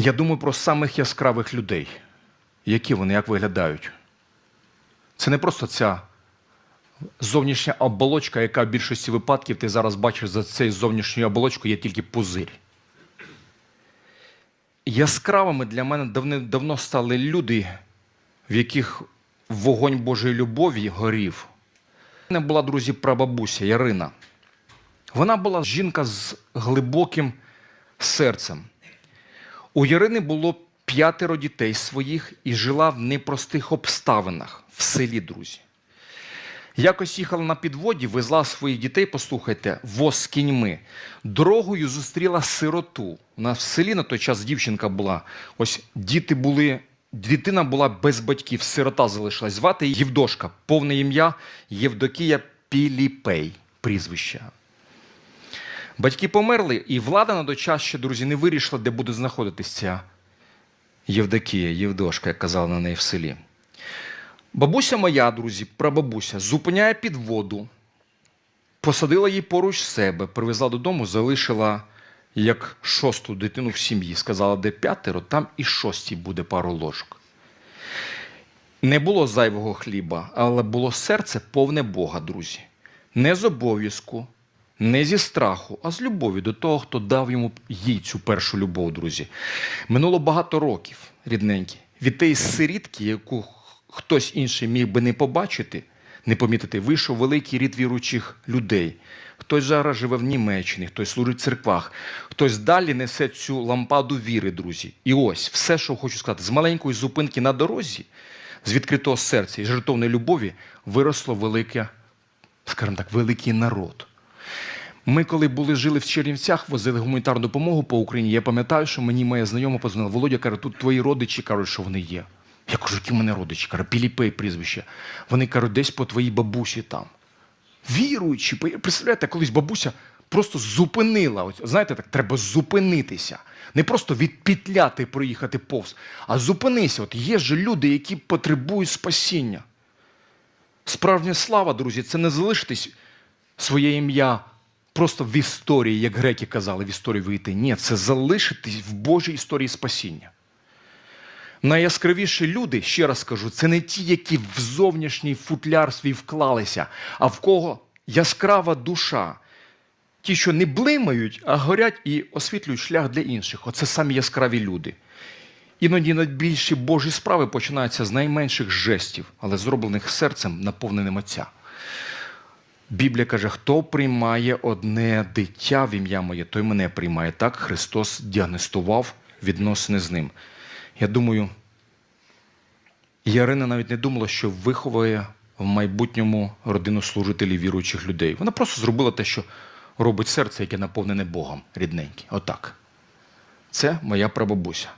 Я думаю про самих яскравих людей. Які вони, як виглядають? Це не просто ця зовнішня оболочка, яка в більшості випадків ти зараз бачиш за цією зовнішньою оболочкою є тільки пузирь. Яскравими для мене давно, давно стали люди, в яких вогонь Божої любові горів. У мене була, друзі, прабабуся Ярина. Вона була жінка з глибоким серцем. У Ярини було п'ятеро дітей своїх і жила в непростих обставинах в селі, друзі. Якось їхала на підводі, везла своїх дітей, послухайте, воз кіньми. Дорогою зустріла сироту. У нас в селі на той час дівчинка була. Ось діти були, дитина була без батьків, сирота залишилась. Звати Євдошка, повне ім'я Євдокія Піліпей, прізвище. Батьки померли, і влада на той час ще, друзі, не вирішила, де буде знаходитися Євдокія, Євдошка, як казали на неї в селі. Бабуся моя, друзі, прабабуся, зупиняє під воду, посадила її поруч себе, привезла додому, залишила як шосту дитину в сім'ї. Сказала, де п'ятеро, там і шостій буде пару ложок. Не було зайвого хліба, але було серце повне Бога, друзі. Не з обов'язку, не зі страху, а з любові до того, хто дав йому їй цю першу любов, друзі. Минуло багато років, рідненькі, від тієї сирітки, яку хтось інший міг би не побачити, не помітити, вийшов великий рід віруючих людей. Хтось зараз живе в Німеччині, хтось служить в церквах, хтось далі несе цю лампаду віри, друзі. І ось все, що хочу сказати, з маленької зупинки на дорозі, з відкритого серця і жертовної любові виросло велике, скажімо так, великий народ. Ми, коли були жили в Чернівцях, возили гуманітарну допомогу по Україні. Я пам'ятаю, що мені моя знайома позвонила. Володя каже, тут твої родичі кажуть, що вони є. Я кажу, які в мене родичі? Каже, Піліпей прізвище. Вони кажуть, десь по твоїй бабусі там. Віруючи, представляєте, колись бабуся просто зупинила. Ось, знаєте, так треба зупинитися. Не просто відпітляти, проїхати повз, а зупинися. От є ж люди, які потребують спасіння. Справжня слава, друзі, це не залишитись своє ім'я просто в історії, як греки казали, в історії вийти. Ні, це залишитись в Божій історії спасіння. Найяскравіші люди, ще раз кажу, це не ті, які в зовнішній футляр свій вклалися, а в кого яскрава душа. Ті, що не блимають, а горять і освітлюють шлях для інших. Оце самі яскраві люди. Іноді найбільші Божі справи починаються з найменших жестів, але зроблених серцем, наповненим Отця. Біблія каже, хто приймає одне дитя в ім'я моє, той мене приймає. Так Христос діагностував відносини з ним. Я думаю, Ярина навіть не думала, що виховує в майбутньому родину служителів віруючих людей. Вона просто зробила те, що робить серце, яке наповнене Богом, рідненьке. Отак. Це моя прабабуся.